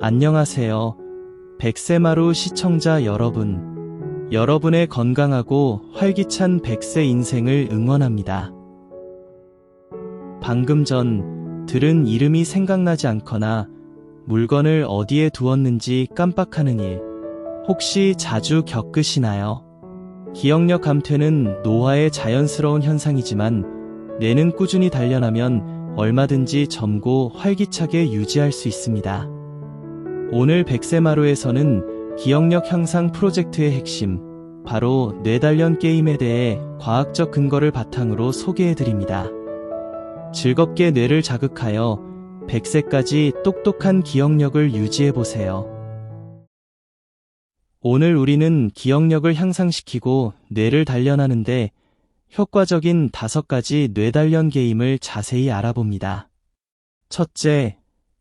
안녕하세요. 백세마루 시청자 여러분. 여러분의 건강하고 활기찬 백세 인생을 응원합니다. 방금 전 들은 이름이 생각나지 않거나 물건을 어디에 두었는지 깜빡하는 일. 혹시 자주 겪으시나요? 기억력 감퇴는 노화의 자연스러운 현상이지만 뇌는 꾸준히 단련하면 얼마든지 젊고 활기차게 유지할 수 있습니다. 오늘 백세마루에서는 기억력 향상 프로젝트의 핵심, 바로 뇌단련 게임에 대해 과학적 근거를 바탕으로 소개해드립니다. 즐겁게 뇌를 자극하여 100세까지 똑똑한 기억력을 유지해보세요. 오늘 우리는 기억력을 향상시키고 뇌를 단련하는데 효과적인 다섯 가지 뇌단련 게임을 자세히 알아봅니다. 첫째,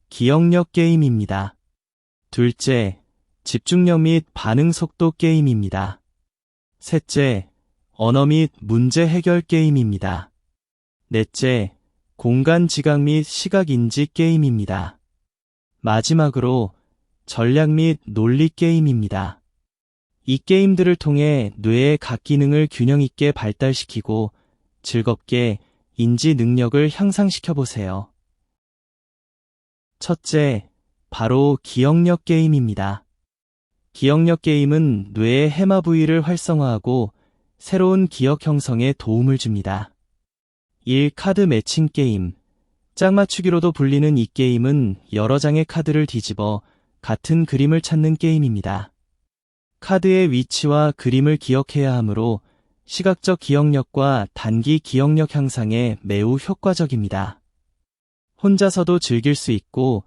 기억력 게임입니다. 둘째, 집중력 및 반응 속도 게임입니다. 셋째, 언어 및 문제 해결 게임입니다. 넷째, 공간 지각 및 시각 인지 게임입니다. 마지막으로 전략 및 논리 게임입니다. 이 게임들을 통해 뇌의 각 기능을 균형 있게 발달시키고 즐겁게 인지 능력을 향상시켜 보세요. 첫째, 바로 기억력 게임입니다. 기억력 게임은 뇌의 해마 부위를 활성화하고 새로운 기억 형성에 도움을 줍니다. 1. 카드 매칭 게임. 짝맞추기로도 불리는 이 게임은 여러 장의 카드를 뒤집어 같은 그림을 찾는 게임입니다. 카드의 위치와 그림을 기억해야 하므로 시각적 기억력과 단기 기억력 향상에 매우 효과적입니다. 혼자서도 즐길 수 있고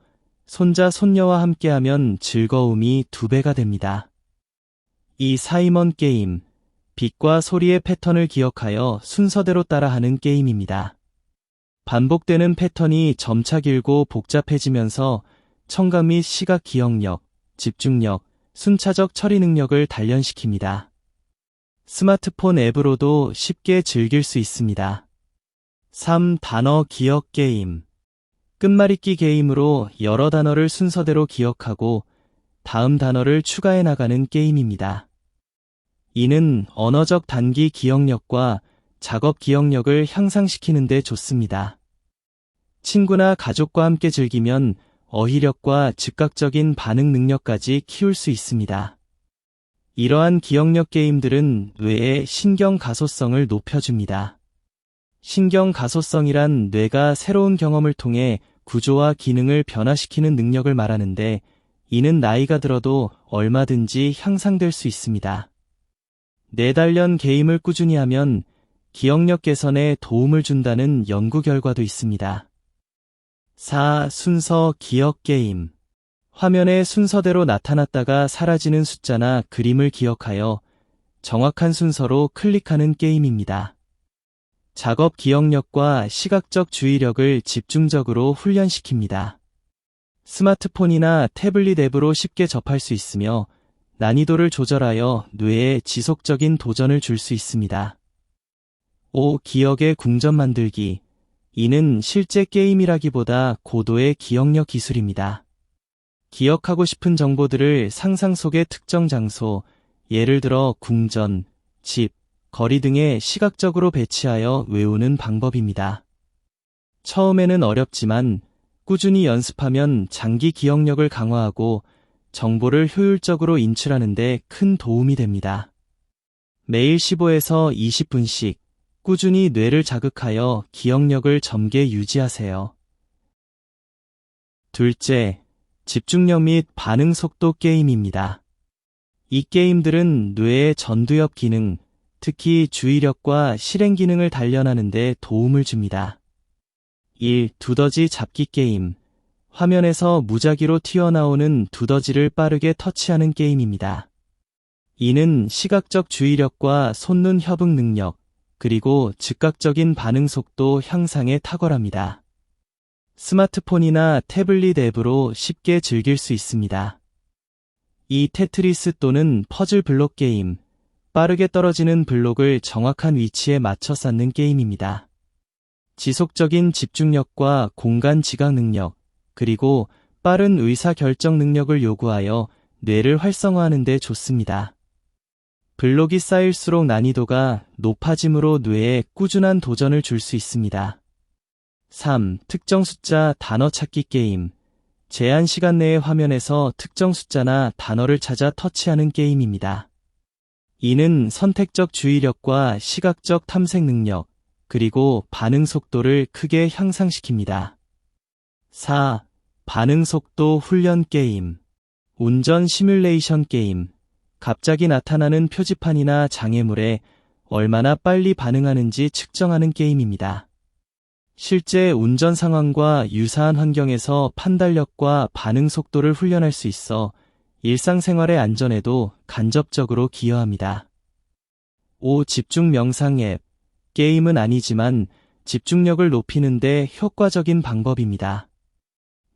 손자, 손녀와 함께하면 즐거움이 두 배가 됩니다. 이 사이먼 게임, 빛과 소리의 패턴을 기억하여 순서대로 따라하는 게임입니다. 반복되는 패턴이 점차 길고 복잡해지면서 청각 및 시각 기억력, 집중력, 순차적 처리 능력을 단련시킵니다. 스마트폰 앱으로도 쉽게 즐길 수 있습니다. 3. 단어 기억 게임 끝말잇기 게임으로 여러 단어를 순서대로 기억하고 다음 단어를 추가해 나가는 게임입니다. 이는 언어적 단기 기억력과 작업 기억력을 향상시키는 데 좋습니다. 친구나 가족과 함께 즐기면 어휘력과 즉각적인 반응 능력까지 키울 수 있습니다. 이러한 기억력 게임들은 뇌의 신경 가소성을 높여줍니다. 신경 가소성이란 뇌가 새로운 경험을 통해 구조와 기능을 변화시키는 능력을 말하는데 이는 나이가 들어도 얼마든지 향상될 수 있습니다. 내단련 게임을 꾸준히 하면 기억력 개선에 도움을 준다는 연구 결과도 있습니다. 4. 순서 기억 게임. 화면에 순서대로 나타났다가 사라지는 숫자나 그림을 기억하여 정확한 순서로 클릭하는 게임입니다. 작업 기억력과 시각적 주의력을 집중적으로 훈련시킵니다. 스마트폰이나 태블릿 앱으로 쉽게 접할 수 있으며 난이도를 조절하여 뇌에 지속적인 도전을 줄 수 있습니다. 5. 기억의 궁전 만들기. 이는 실제 게임이라기보다 고도의 기억력 기술입니다. 기억하고 싶은 정보들을 상상 속의 특정 장소, 예를 들어 궁전, 집, 거리 등에 시각적으로 배치하여 외우는 방법입니다. 처음에는 어렵지만 꾸준히 연습하면 장기 기억력을 강화하고 정보를 효율적으로 인출하는 데 큰 도움이 됩니다. 매일 15에서 20분씩 꾸준히 뇌를 자극하여 기억력을 젊게 유지하세요. 둘째, 집중력 및 반응 속도 게임입니다. 이 게임들은 뇌의 전두엽 기능, 특히 주의력과 실행 기능을 단련하는 데 도움을 줍니다. 1. 두더지 잡기 게임. 화면에서 무작위로 튀어나오는 두더지를 빠르게 터치하는 게임입니다. 이는 시각적 주의력과 손눈 협응 능력, 그리고 즉각적인 반응 속도 향상에 탁월합니다. 스마트폰이나 태블릿 앱으로 쉽게 즐길 수 있습니다. 이 테트리스 또는 퍼즐 블록 게임, 빠르게 떨어지는 블록을 정확한 위치에 맞춰 쌓는 게임입니다. 지속적인 집중력과 공간 지각 능력, 그리고 빠른 의사 결정 능력을 요구하여 뇌를 활성화하는 데 좋습니다. 블록이 쌓일수록 난이도가 높아지므로 뇌에 꾸준한 도전을 줄 수 있습니다. 3. 특정 숫자 단어 찾기 게임. 제한 시간 내의 화면에서 특정 숫자나 단어를 찾아 터치하는 게임입니다. 이는 선택적 주의력과 시각적 탐색 능력, 그리고 반응 속도를 크게 향상시킵니다. 4. 반응 속도 훈련 게임. 운전 시뮬레이션 게임. 갑자기 나타나는 표지판이나 장애물에 얼마나 빨리 반응하는지 측정하는 게임입니다. 실제 운전 상황과 유사한 환경에서 판단력과 반응 속도를 훈련할 수 있어 일상생활의 안전에도 간접적으로 기여합니다. 5. 집중 명상 앱. 게임은 아니지만 집중력을 높이는데 효과적인 방법입니다.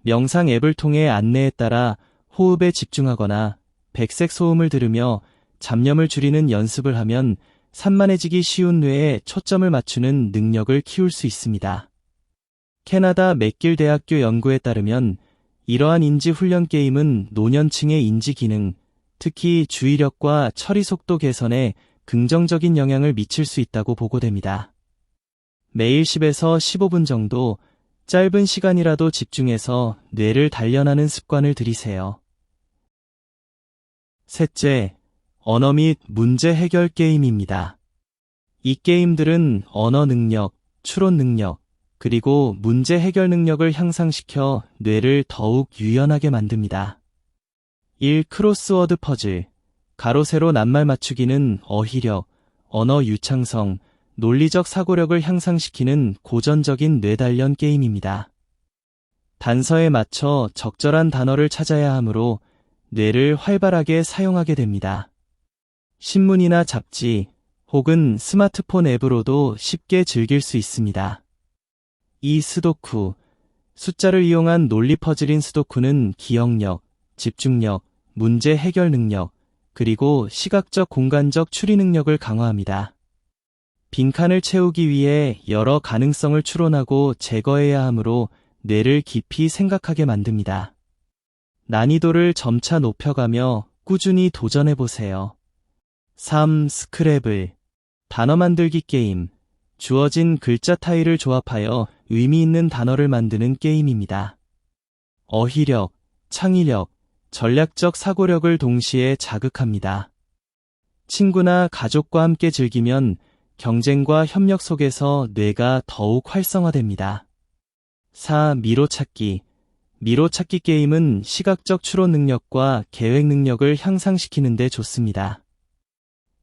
명상 앱을 통해 안내에 따라 호흡에 집중하거나 백색 소음을 들으며 잡념을 줄이는 연습을 하면 산만해지기 쉬운 뇌에 초점을 맞추는 능력을 키울 수 있습니다. 캐나다 맥길 대학교 연구에 따르면 이러한 인지 훈련 게임은 노년층의 인지 기능, 특히 주의력과 처리 속도 개선에 긍정적인 영향을 미칠 수 있다고 보고됩니다. 매일 10에서 15분 정도 짧은 시간이라도 집중해서 뇌를 단련하는 습관을 들이세요. 셋째, 언어 및 문제 해결 게임입니다. 이 게임들은 언어 능력, 추론 능력, 그리고 문제 해결 능력을 향상시켜 뇌를 더욱 유연하게 만듭니다. 1. 크로스워드 퍼즐. 가로 세로 낱말 맞추기는 어휘력, 언어 유창성, 논리적 사고력을 향상시키는 고전적인 뇌단련 게임입니다. 단서에 맞춰 적절한 단어를 찾아야 하므로 뇌를 활발하게 사용하게 됩니다. 신문이나 잡지 혹은 스마트폰 앱으로도 쉽게 즐길 수 있습니다. 이 스도쿠, 숫자를 이용한 논리 퍼즐인 스도쿠는 기억력, 집중력, 문제 해결 능력, 그리고 시각적 공간적 추리 능력을 강화합니다. 빈칸을 채우기 위해 여러 가능성을 추론하고 제거해야 하므로 뇌를 깊이 생각하게 만듭니다. 난이도를 점차 높여가며 꾸준히 도전해보세요. 3. 스크랩을 단어 만들기 게임 주어진 글자 타일을 조합하여 의미 있는 단어를 만드는 게임입니다. 어휘력, 창의력, 전략적 사고력을 동시에 자극합니다. 친구나 가족과 함께 즐기면 경쟁과 협력 속에서 뇌가 더욱 활성화됩니다. 4. 미로찾기 미로찾기 게임은 시각적 추론 능력과 계획 능력을 향상시키는 데 좋습니다.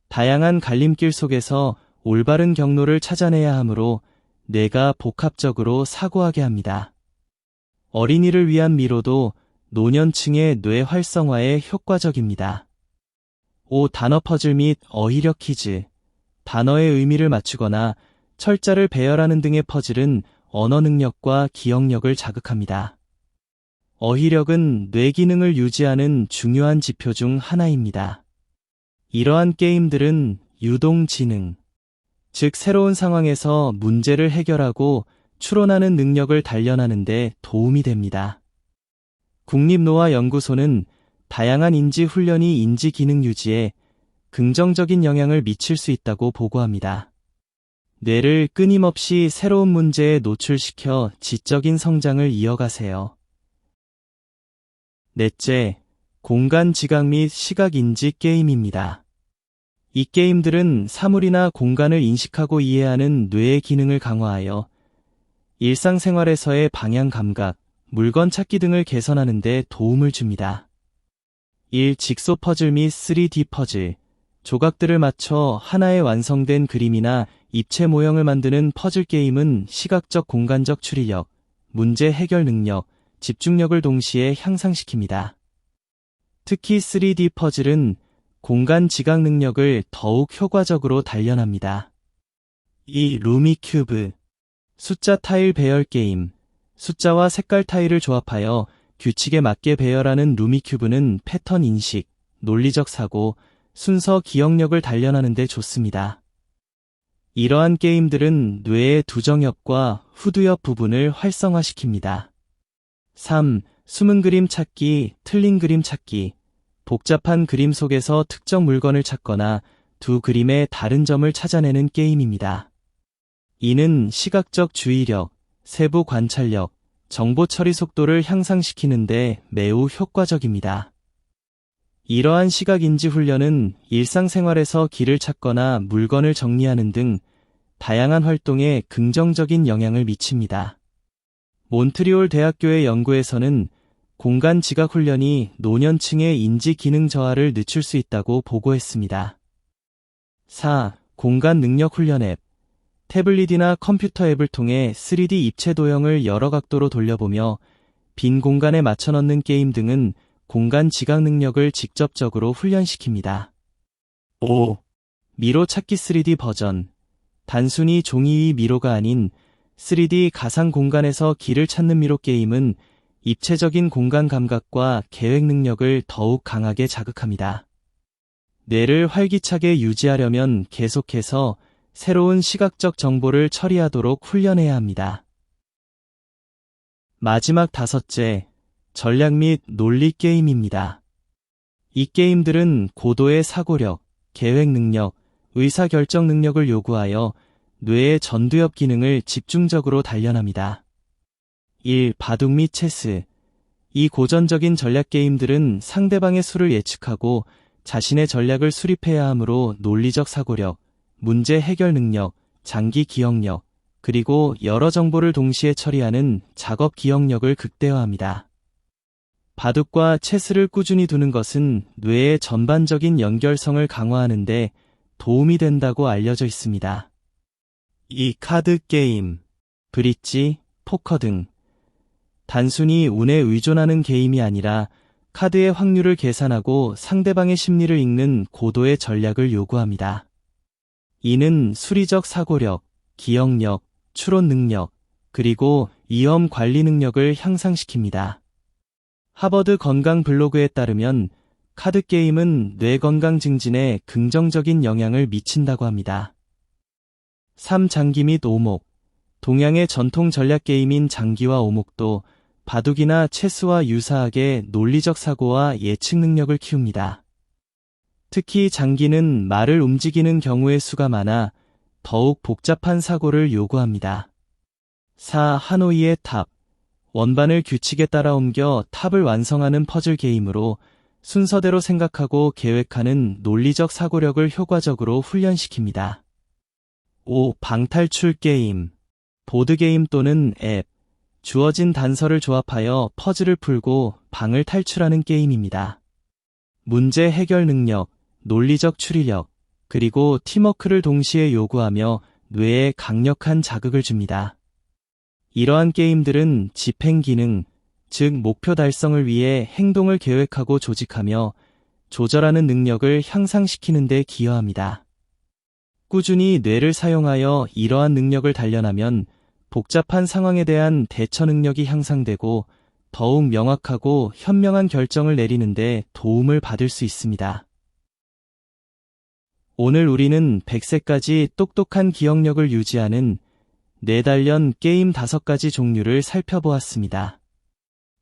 다양한 갈림길 속에서 올바른 경로를 찾아내야 하므로 뇌가 복합적으로 사고하게 합니다. 어린이를 위한 미로도 노년층의 뇌 활성화에 효과적입니다. 5. 단어 퍼즐 및 어휘력 퀴즈. 단어의 의미를 맞추거나 철자를 배열하는 등의 퍼즐은 언어 능력과 기억력을 자극합니다. 어휘력은 뇌 기능을 유지하는 중요한 지표 중 하나입니다. 이러한 게임들은 유동 지능, 즉 새로운 상황에서 문제를 해결하고 추론하는 능력을 단련하는데 도움이 됩니다. 국립노화연구소는 다양한 인지 훈련이 인지 기능 유지에 긍정적인 영향을 미칠 수 있다고 보고합니다. 뇌를 끊임없이 새로운 문제에 노출시켜 지적인 성장을 이어가세요. 넷째, 공간 지각 및 시각 인지 게임입니다. 이 게임들은 사물이나 공간을 인식하고 이해하는 뇌의 기능을 강화하여 일상생활에서의 방향 감각, 물건 찾기 등을 개선하는 데 도움을 줍니다. 1. 직소 퍼즐 및 3D 퍼즐. 조각들을 맞춰 하나의 완성된 그림이나 입체 모형을 만드는 퍼즐 게임은 시각적 공간적 추리력, 문제 해결 능력, 집중력을 동시에 향상시킵니다. 특히 3D 퍼즐은 공간 지각 능력을 더욱 효과적으로 단련합니다. 이 루미 큐브 숫자 타일 배열 게임 숫자와 색깔 타일을 조합하여 규칙에 맞게 배열하는 루미 큐브는 패턴 인식, 논리적 사고, 순서 기억력을 단련하는 데 좋습니다. 이러한 게임들은 뇌의 두정엽과 후두엽 부분을 활성화시킵니다. 3. 숨은 그림 찾기, 틀린 그림 찾기. 복잡한 그림 속에서 특정 물건을 찾거나 두 그림의 다른 점을 찾아내는 게임입니다. 이는 시각적 주의력, 세부 관찰력, 정보 처리 속도를 향상시키는데 매우 효과적입니다. 이러한 시각 인지 훈련은 일상생활에서 길을 찾거나 물건을 정리하는 등 다양한 활동에 긍정적인 영향을 미칩니다. 몬트리올 대학교의 연구에서는 공간 지각 훈련이 노년층의 인지 기능 저하를 늦출 수 있다고 보고했습니다. 4. 공간 능력 훈련 앱. 태블릿이나 컴퓨터 앱을 통해 3D 입체 도형을 여러 각도로 돌려보며 빈 공간에 맞춰 넣는 게임 등은 공간 지각 능력을 직접적으로 훈련시킵니다. 5. 미로 찾기 3D 버전. 단순히 종이 위 미로가 아닌 3D 가상 공간에서 길을 찾는 미로 게임은 입체적인 공간 감각과 계획 능력을 더욱 강하게 자극합니다. 뇌를 활기차게 유지하려면 계속해서 새로운 시각적 정보를 처리하도록 훈련해야 합니다. 마지막 다섯째, 전략 및 논리 게임입니다. 이 게임들은 고도의 사고력, 계획 능력, 의사결정 능력을 요구하여 뇌의 전두엽 기능을 집중적으로 단련합니다. 1. 바둑 및 체스. 이 고전적인 전략 게임들은 상대방의 수를 예측하고 자신의 전략을 수립해야 하므로 논리적 사고력, 문제 해결 능력, 장기 기억력, 그리고 여러 정보를 동시에 처리하는 작업 기억력을 극대화합니다. 바둑과 체스를 꾸준히 두는 것은 뇌의 전반적인 연결성을 강화하는데 도움이 된다고 알려져 있습니다. 이 카드 게임, 브릿지, 포커 등 단순히 운에 의존하는 게임이 아니라 카드의 확률을 계산하고 상대방의 심리를 읽는 고도의 전략을 요구합니다. 이는 수리적 사고력, 기억력, 추론 능력, 그리고 위험 관리 능력을 향상시킵니다. 하버드 건강 블로그에 따르면 카드 게임은 뇌 건강 증진에 긍정적인 영향을 미친다고 합니다. 3. 장기 및 오목. 동양의 전통 전략 게임인 장기와 오목도 바둑이나 체스와 유사하게 논리적 사고와 예측 능력을 키웁니다. 특히 장기는 말을 움직이는 경우의 수가 많아 더욱 복잡한 사고를 요구합니다. 4. 하노이의 탑. 원반을 규칙에 따라 옮겨 탑을 완성하는 퍼즐 게임으로 순서대로 생각하고 계획하는 논리적 사고력을 효과적으로 훈련시킵니다. 5. 방탈출 게임. 보드게임 또는 앱. 주어진 단서를 조합하여 퍼즐을 풀고 방을 탈출하는 게임입니다. 문제 해결 능력, 논리적 추리력, 그리고 팀워크를 동시에 요구하며 뇌에 강력한 자극을 줍니다. 이러한 게임들은 집행 기능, 즉 목표 달성을 위해 행동을 계획하고 조직하며 조절하는 능력을 향상시키는 데 기여합니다. 꾸준히 뇌를 사용하여 이러한 능력을 단련하면 복잡한 상황에 대한 대처 능력이 향상되고 더욱 명확하고 현명한 결정을 내리는데 도움을 받을 수 있습니다. 오늘 우리는 100세까지 똑똑한 기억력을 유지하는 내단련 게임 5가지 종류를 살펴보았습니다.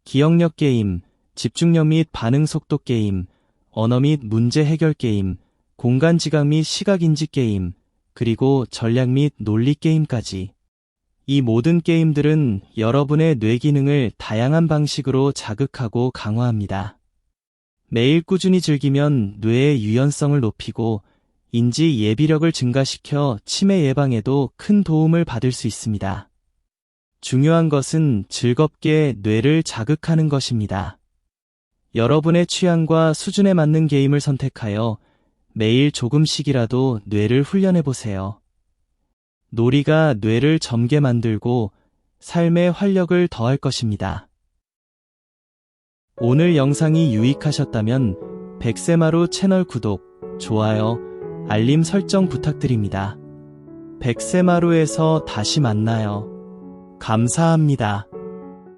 기억력 게임, 집중력 및 반응 속도 게임, 언어 및 문제 해결 게임, 공간 지각 및 시각 인지 게임, 그리고 전략 및 논리 게임까지. 이 모든 게임들은 여러분의 뇌 기능을 다양한 방식으로 자극하고 강화합니다. 매일 꾸준히 즐기면 뇌의 유연성을 높이고 인지 예비력을 증가시켜 치매 예방에도 큰 도움을 받을 수 있습니다. 중요한 것은 즐겁게 뇌를 자극하는 것입니다. 여러분의 취향과 수준에 맞는 게임을 선택하여 매일 조금씩이라도 뇌를 훈련해 보세요. 놀이가 뇌를 젊게 만들고 삶의 활력을 더할 것입니다. 오늘 영상이 유익하셨다면 백세마루 채널 구독, 좋아요, 알림 설정 부탁드립니다. 백세마루에서 다시 만나요. 감사합니다.